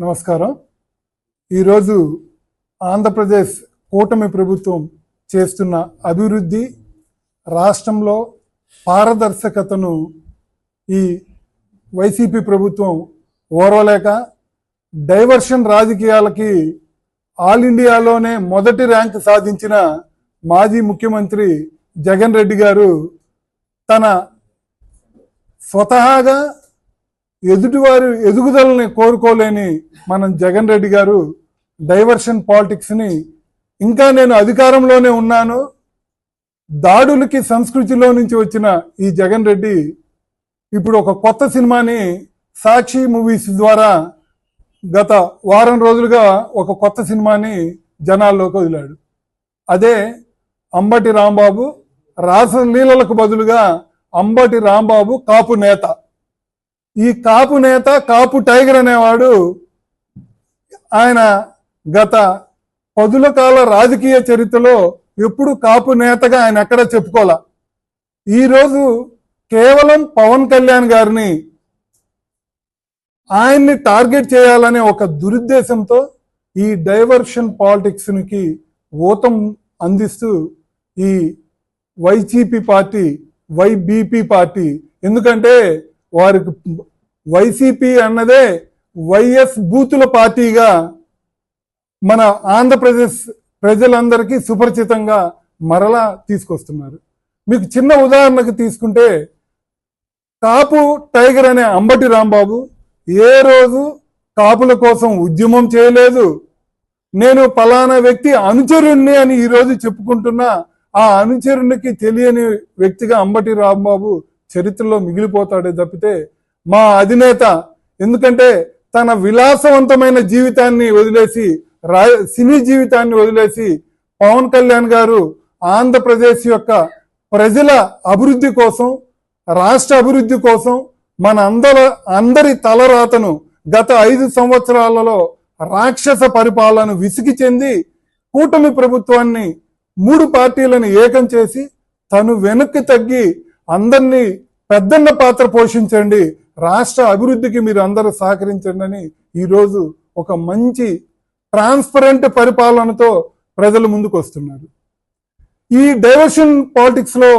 నమస్కారం. ఈరోజు ఆంధ్రప్రదేశ్ కూటమి ప్రభుత్వం చేస్తున్న అభివృద్ధి రాష్ట్రంలో పారదర్శకతను ఈ వైసీపీ ప్రభుత్వం ఓర్వలేక డైవర్షన్ రాజకీయాలకి ఆల్ ఇండియాలోనే మొదటి ర్యాంక్ సాధించిన మాజీ ముఖ్యమంత్రి జగన్ రెడ్డి గారు తన స్వతహాగా ఎదుటివారి ఎదుగుదలని కోరుకోలేని మనం జగన్ రెడ్డి గారు డైవర్షన్ పాలిటిక్స్ని ఇంకా నేను అధికారంలోనే ఉన్నాను. దాడులకి సంస్కృతిలో నుంచి వచ్చిన ఈ జగన్ రెడ్డి ఇప్పుడు ఒక కొత్త సినిమాని సాక్షి మూవీస్ ద్వారా గత వారం రోజులుగా ఒక కొత్త సినిమాని జనాల్లోకి వదిలాడు. అదే అంబటి రాంబాబు రాసలీలలకు బదులుగా అంబటి రాంబాబు కాపు నేత. ఈ కాపు నేత కాపు టైగర్ అనేవాడు ఆయన గత పదుల కాల రాజకీయ చరిత్రలో ఎప్పుడు కాపు నేతగా ఆయన ఎక్కడ చెప్పుకోలే ఈరోజు కేవలం పవన్ కళ్యాణ్ గారిని ఆయన్ని టార్గెట్ చేయాలనే ఒక దురుద్దేశంతో ఈ డైవర్షన్ పాలిటిక్స్కి ఊతం అందిస్తూ ఈ వైసీపీ పార్టీ వైబీపీ పార్టీ. ఎందుకంటే వారికి వైసీపీ అన్నదే వైఎస్ బూతుల పార్టీగా మన ఆంధ్రప్రదేశ్ ప్రజలందరికీ సుపరిచితంగా మరలా తీసుకొస్తున్నారు. మీకు చిన్న ఉదాహరణకు తీసుకుంటే కాపు టైగర్ అనే అంబటి రాంబాబు ఏ రోజు కాపుల కోసం ఉద్యమం చేయలేదు. నేను పలానా వ్యక్తి అనుచరుణ్ణి అని ఈరోజు చెప్పుకుంటున్నా ఆ అనుచరునికి తెలియని వ్యక్తిగా అంబటి రాంబాబు చరిత్రలో మిగిలిపోతాడే తప్పితే మా అధినేత. ఎందుకంటే తన విలాసవంతమైన జీవితాన్ని వదిలేసి రా సినీ జీవితాన్ని వదిలేసి పవన్ కళ్యాణ్ గారు ఆంధ్రప్రదేశ్ యొక్క ప్రజల అభివృద్ధి కోసం రాష్ట్ర అభివృద్ధి కోసం మన అందరి అందరి తలరాతను గత ఐదు సంవత్సరాలలో రాక్షస పరిపాలన విసిగి చెంది కూటమి ప్రభుత్వాన్ని మూడు పార్టీలను ఏకం చేసి తను వెనక్కి తగ్గి అందరినీ పెద్దన్న పాత్ర పోషించండి రాష్ట్ర అభివృద్ధికి మీరు అందరూ సహకరించండి అని ఈరోజు ఒక మంచి ట్రాన్స్పరెంట్ పరిపాలనతో ప్రజలు ముందుకు వస్తున్నారు. ఈ డైవర్షన్ పాలిటిక్స్లో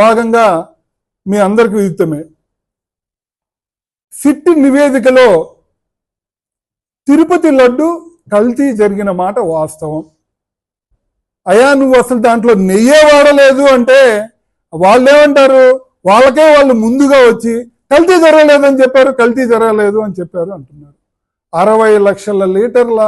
భాగంగా మీ అందరికీ విదితమే. సిట్ నివేదికలో తిరుపతి లడ్డు కల్తీ జరిగిన మాట వాస్తవం. అయా నువ్వు అసలు దాంట్లో నెయ్యే వాడలేదు అంటే వాళ్ళు ఏమంటారు వాళ్ళకే వాళ్ళు ముందుగా వచ్చి కల్తీ జరగలేదని చెప్పారు కల్తీ జరగలేదు అని చెప్పారు అంటున్నారు. అరవై లక్షల లీటర్ల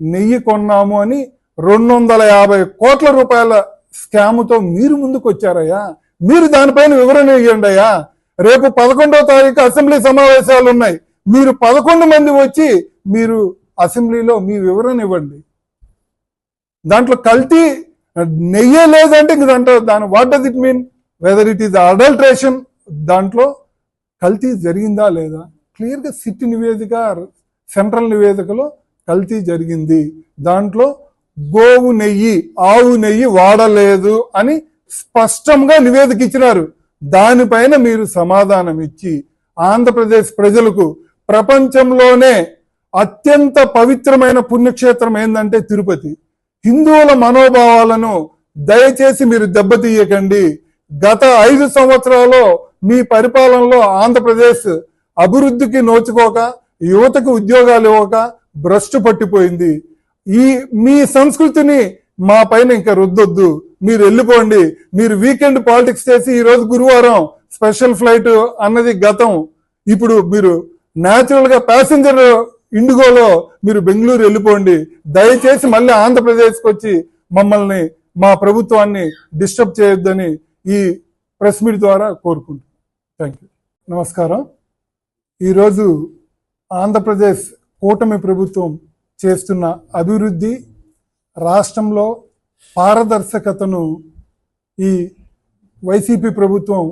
నెయ్యి కొన్నాము అని రెండు వందల యాభై కోట్ల రూపాయల స్కాముతో మీరు ముందుకు వచ్చారయ్యా మీరు దానిపైన వివరణ ఇవ్వండి అయ్యా. రేపు పదకొండవ తారీఖు అసెంబ్లీ సమావేశాలు ఉన్నాయి. మీరు పదకొండు మంది వచ్చి మీరు అసెంబ్లీలో మీ వివరణ ఇవ్వండి. దాంట్లో కల్తీ నెయ్యే లేదంటే ఇంక దాంట్లో దాని what does it mean whether it is adulteration దాంట్లో కల్తీ జరిగిందా లేదా? క్లియర్గా సిట్ నివేదిక సెంట్రల్ నివేదికలో కల్తీ జరిగింది. దాంట్లో గోవు నెయ్యి ఆవు నెయ్యి వాడలేదు అని స్పష్టంగా నివేదిక ఇచ్చినారు. దానిపైన మీరు సమాధానం ఇచ్చి ఆంధ్రప్రదేశ్ ప్రజలకు ప్రపంచంలోనే అత్యంత పవిత్రమైన పుణ్యక్షేత్రం ఏంటంటే తిరుపతి. హిందువుల మనోభావాలను దయచేసి మీరు దెబ్బతీయకండి. గత ఐదు సంవత్సరాల్లో మీ పరిపాలనలో ఆంధ్రప్రదేశ్ అభివృద్ధికి నోచుకోక యువతకు ఉద్యోగాలు ఇవ్వక భ్రష్టు పట్టిపోయింది. ఈ మీ సంస్కృతిని మా పైన ఇంకా రుద్దొద్దు. మీరు వెళ్ళిపోండి. మీరు వీకెండ్ పాలిటిక్స్ చేసి ఈరోజు గురువారం స్పెషల్ ఫ్లైట్ అన్నది గతం. ఇప్పుడు మీరు న్యాచురల్గా ప్యాసింజర్ ఇండిగోలో మీరు బెంగళూరు వెళ్ళిపోండి. దయచేసి మళ్ళీ ఆంధ్రప్రదేశ్కి వచ్చి మమ్మల్ని మా ప్రభుత్వాన్ని డిస్టర్బ్ చేయొద్దని ఈ ప్రెస్ మీట్ ద్వారా కోరుకుంటున్నాను థ్యాంక్ యూ నమస్కారం. ఈరోజు ఆంధ్రప్రదేశ్ కూటమి ప్రభుత్వం చేస్తున్న అభివృద్ధి రాష్ట్రంలో పారదర్శకతను ఈ వైసీపీ ప్రభుత్వం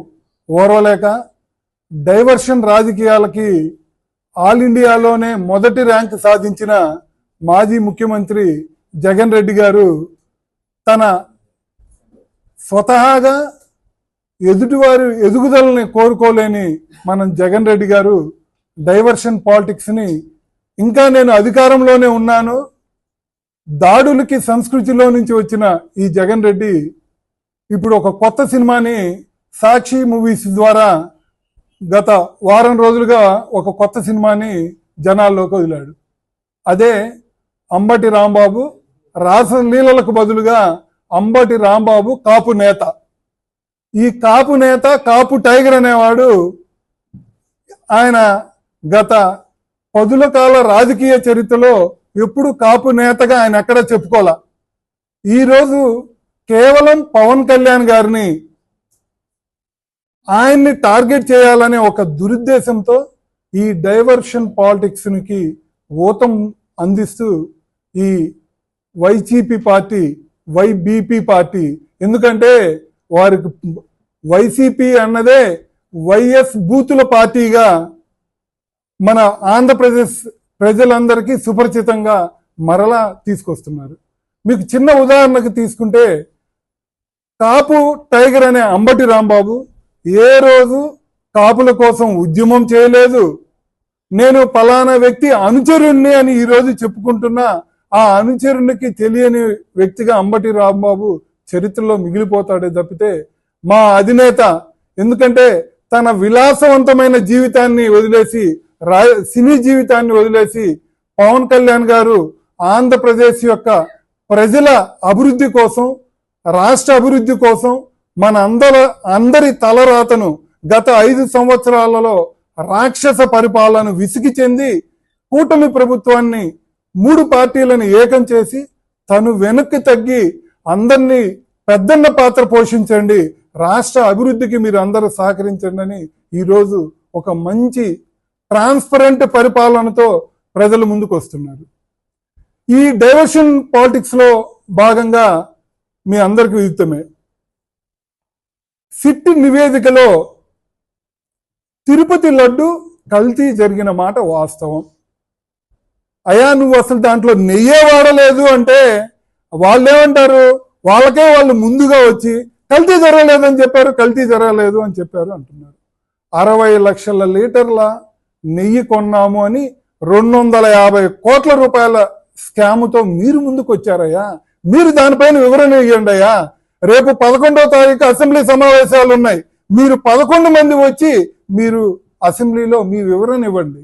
ఓర్వలేక డైవర్షన్ రాజకీయాలకి ఆల్ ఇండియాలోనే మొదటి ర్యాంక్ సాధించిన మాజీ ముఖ్యమంత్రి జగన్ రెడ్డి గారు తన స్వతహాగా ఎదుటివారి ఎదుగుదలని కోరుకోలేని మనం జగన్ రెడ్డి గారు డైవర్షన్ పాలిటిక్స్ని ఇంకా నేను అధికారంలోనే ఉన్నాను. దాడులకి సంస్కృతిలో నుంచి వచ్చిన ఈ జగన్ రెడ్డి ఇప్పుడు ఒక కొత్త సినిమాని సాక్షి మూవీస్ ద్వారా గత వారం రోజులుగా ఒక కొత్త సినిమాని జనాల్లోకి వదిలాడు. అదే అంబటి రాంబాబు రాసలీలలకు బదులుగా అంబటి రాంబాబు కాపు నేత. ఈ కాపు నేత కాపు టైగర్ అనేవాడు ఆయన గత పదుల కాల రాజకీయ చరిత్రలో ఎప్పుడు కాపు నేతగా ఆయన ఎక్కడ చెప్పుకోలే. ఈరోజు కేవలం పవన్ కళ్యాణ్ గారిని ఆయన్ని టార్గెట్ చేయాలనే ఒక దురుద్దేశంతో ఈ డైవర్షన్ పాలిటిక్స్కి ఓతం ఊతం అందిస్తూ ఈ వైసీపీ పార్టీ వైబీపీ పార్టీ. ఎందుకంటే వారికి వైసీపీ అన్నదే వైఎస్ బూతుల పార్టీగా మన ఆంధ్రప్రదేశ్ ప్రజలందరికీ సుపరిచితంగా మరలా తీసుకొస్తున్నారు. మీకు చిన్న ఉదాహరణకు తీసుకుంటే కాపు టైగర్ అనే అంబటి రాంబాబు ఏ రోజు కాపుల కోసం ఉద్యమం చేయలేదు. నేను పలానా వ్యక్తి అనుచరుణ్ణి అని ఈరోజు చెప్పుకుంటున్నా. ఆ అనుచరునికి తెలియని వ్యక్తిగా అంబటి రాంబాబు చరిత్రలో మిగిలిపోతాడే తప్పితే మా అధినేత ఎందుకంటే తన విలాసవంతమైన జీవితాన్ని వదిలేసి రా సినీ జీవితాన్ని వదిలేసి పవన్ కళ్యాణ్ గారు ఆంధ్రప్రదేశ్ యొక్క ప్రజల అభివృద్ధి కోసం రాష్ట్ర అభివృద్ధి కోసం మన అందర అందరి తలరాతను గత ఐదు సంవత్సరాలలో రాక్షస పరిపాలన విసిగి చెంది కూటమి ప్రభుత్వాన్ని మూడు పార్టీలను ఏకం చేసి తను వెనక్కి తగ్గి అందరినీ పెద్దన్న పాత్ర పోషించండి. రాష్ట్ర అభివృద్ధికి మీరు అందరూ సహకరించండి అని ఈరోజు ఒక మంచి ట్రాన్స్పరెంట్ పరిపాలనతో ప్రజలు ముందుకు వస్తున్నారు ఈ డైవర్షన్ పాలిటిక్స్లో భాగంగా మీ అందరికి విదితమే. సిట్ నివేదికలో తిరుపతి లడ్డు కల్తీ జరిగిన మాట వాస్తవం. అయా నువ్వు అసలు దాంట్లో నెయ్యే వాడలేదు అంటే వాళ్ళు ఏమంటారు వాళ్ళకే వాళ్ళు ముందుగా వచ్చి కల్తీ జరగలేదని చెప్పారు కల్తీ జరగలేదు అని చెప్పారు అంటున్నారు. అరవై లక్షల లీటర్ల నెయ్యి కొన్నాము అని రెండు వందల యాభై కోట్ల రూపాయల స్కాముతో మీరు ముందుకు వచ్చారయ్యా మీరు దానిపైన వివరణ ఇవ్వండి అయ్యా. రేపు పదకొండవ తారీఖు అసెంబ్లీ సమావేశాలు ఉన్నాయి మీరు పదకొండు మంది వచ్చి మీరు అసెంబ్లీలో మీ వివరణ ఇవ్వండి.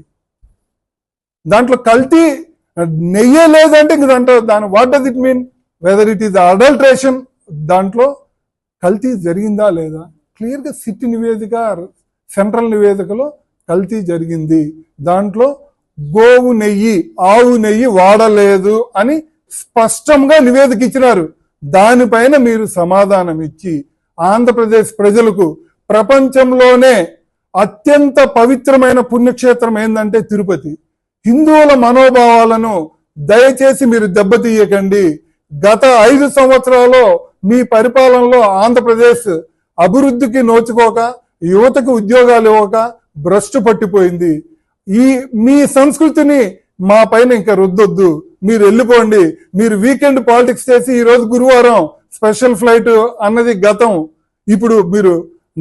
దాంట్లో కల్తీ నెయ్యే లేదంటే ఇంక దాంట్లో దాని what does it mean whether it is adulteration దాంట్లో కల్తీ జరిగిందా లేదా? క్లియర్గా సిట్ నివేదిక సెంట్రల్ నివేదికలో కల్తీ జరిగింది. దాంట్లో గోవు నెయ్యి ఆవు నెయ్యి వాడలేదు అని స్పష్టంగా నివేదిక ఇచ్చినారు. దానిపైన మీరు సమాధానం ఇచ్చి ఆంధ్రప్రదేశ్ ప్రజలకు ప్రపంచంలోనే అత్యంత పవిత్రమైన పుణ్యక్షేత్రం ఏంటంటే తిరుపతి. హిందువుల మనోభావాలను దయచేసి మీరు దెబ్బతీయకండి. గత ఐదు సంవత్సరాల్లో మీ పరిపాలనలో ఆంధ్రప్రదేశ్ అభివృద్ధికి నోచుకోక యువతకు ఉద్యోగాలు ఇవ్వక భ్రష్టు పట్టిపోయింది. ఈ మీ సంస్కృతిని మా పైన ఇంకా రుద్దొద్దు. మీరు వెళ్ళిపోండి. మీరు వీకెండ్ పాలిటిక్స్ చేసి ఈరోజు గురువారం స్పెషల్ ఫ్లైట్ అన్నది గతం. ఇప్పుడు మీరు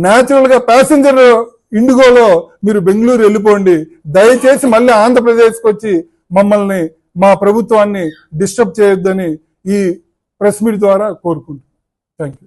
న్యాచురల్గా ప్యాసింజర్ ఇండిగోలో మీరు బెంగళూరు వెళ్ళిపోండి. దయచేసి మళ్ళీ ఆంధ్రప్రదేశ్కి వచ్చి మమ్మల్ని మా ప్రభుత్వాన్ని డిస్టర్బ్ చేయొద్దని ఈ ప్రెస్ మీట్ ద్వారా కోరుకుంటున్నాను. Thank you